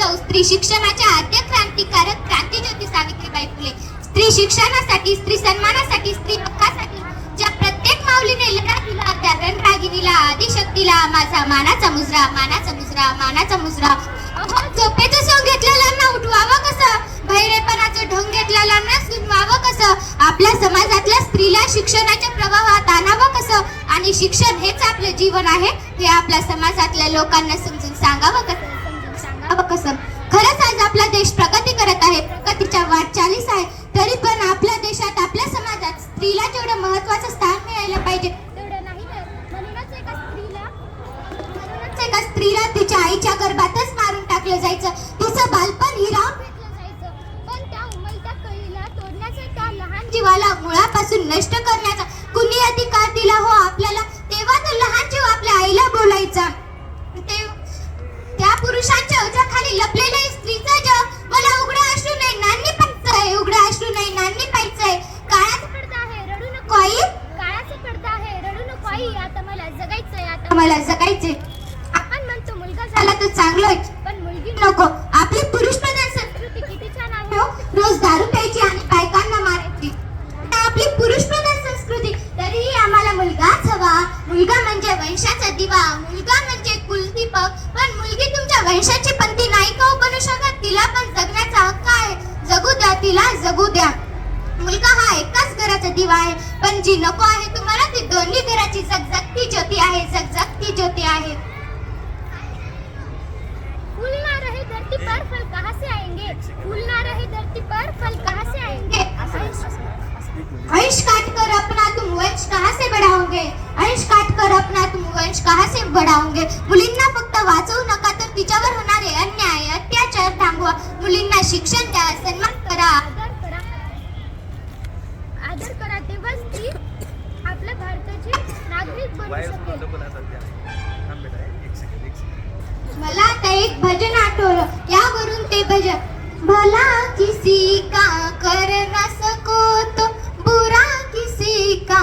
जाऊ. स्त्री शिक्षणाच्या आद्य क्रांतिकारक क्रांतीज्योती सावित्रीबाई फुले. स्त्री शिक्षणासाठी स्त्री सन्मानासाठी स्त्री हक्कासाठी ज्या प्रत्येक माऊलीने लढा दिला त्या रणरागिनीला आदिशक्तीला माझा मानाचा मुजरा मानाचा मुजरा मानाचा मुजरा. अहो झोपेचं सोंग घेतलेल्यांना उठवावं कसं? बहिरेपणाचं ढोंग घेतलेल्यांना सुनवावं कसं? आपल्या समाजातल्या स्त्रीला शिक्षणाच्या प्रवाहात आणावं कसं? आणि शिक्षण हेच आपलं जीवन आहे हे आपल्या समाजातल्या लोकांना समजून सांगावं कसं समजून सांगावं कसं खरंच आज आपला देश प्रगती करत आहे प्रगतीच्या वाटचालीस आहे तरी पण आपल्या देशात आपल्या समाजात स्त्रीला जेवढं महत्वाचं स्थान मिळायला पाहिजे तेवढं नाही मिळत. म्हणूनच एका स्त्रीला म्हणूनच एका स्त्रीला तिच्या आईच्या गर्भातच मारून टाकलं जायचं. तिचं बालपण हिरावून घेतलं जायचं. पण त्या उमलत्या कळीला तोडण्याचा त्या लहान जीवाला मुळापासून नष्ट करण्याचा कुणी अधिकार दिला हो आपल्याला? तेव्हा तो लहान जीव आपल्या आईला बोलायचा. ते त्या पुरुषांच्या ओझ्याखाली लपलेलं आहे स्त्रीचं जग मला उघडं अश्रू नाही नांनी पाहायचंय उघडं अश्रू नाही नांनी पाहायचंय काळाचा पडदा आहे रडू नको. आई काळाचा पडदा आहे रडू नको. आई आता मला जगायचंय आता मला जगायचंय आपण म्हणतो मुलगा झाला तर चांगलं पण मुलगी नको. आपली पुरुष प्रधान संस्कृती किती छान आहे. हो रोज दारू प्यायची आणि बायकांना मारायची. आपली पुरुष प्रधान संस्कृती. तरीही आम्हाला मुलगाच हवा. मुलगा म्हणजे वंशाचा दिवा. मुलगा म्हणजे कुलदीपक. पण मुलगी तुमच्या वंशाची पंथी नाही का हो बनू शकत? तिला पण जगण्याचा हक्क आहे. जगू द्या तिला जगू द्या. मुलगा हा एकाच घराचा दिवा आहे. पण जी नको आहे तुम्हाला ती दोन्ही घराची जगजगती ज्योती आहे. जगजगती वंश कहाँ से बढ़ाओगे मुलींना फक्त वाचवू नका तर तिच्यावर होणारे अन्याय अत्याचार थांबवा. मुलींना शिक्षण द्या सन्मान करा. आदर करा. आदर करा. तेव्हा ती आपल्या भारताची नागरिक बनू शकेल. मला आता एक भजन आठवलं. यावरून ते भजन. भला किसी का कर न सको तो बुरा किसी का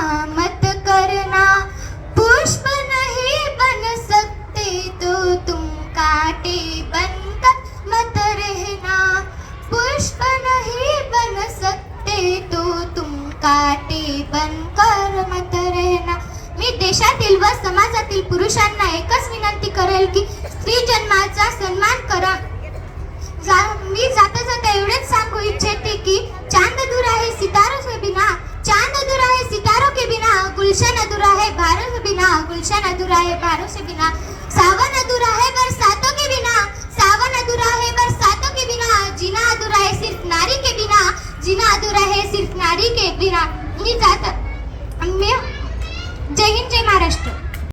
काटे बनकर मत रहना। मी देशातील व समाजातील पुरुषांना एकच विनंती करेल की स्त्री जन्माचा सन्मान करा. जा- मी जाता जाता एवढेच सांगू इच्छिते की चांद दूर आहे सितारों से बिना. चांद दूर आहे सितारों के बिना. गुलशन अधूरा है भारत से बिना. गुलशन अधूरा है बारों से बिना. सिर्फ नारी के शिरकणारी केली जातात जय हिंद जय महाराष्ट्र.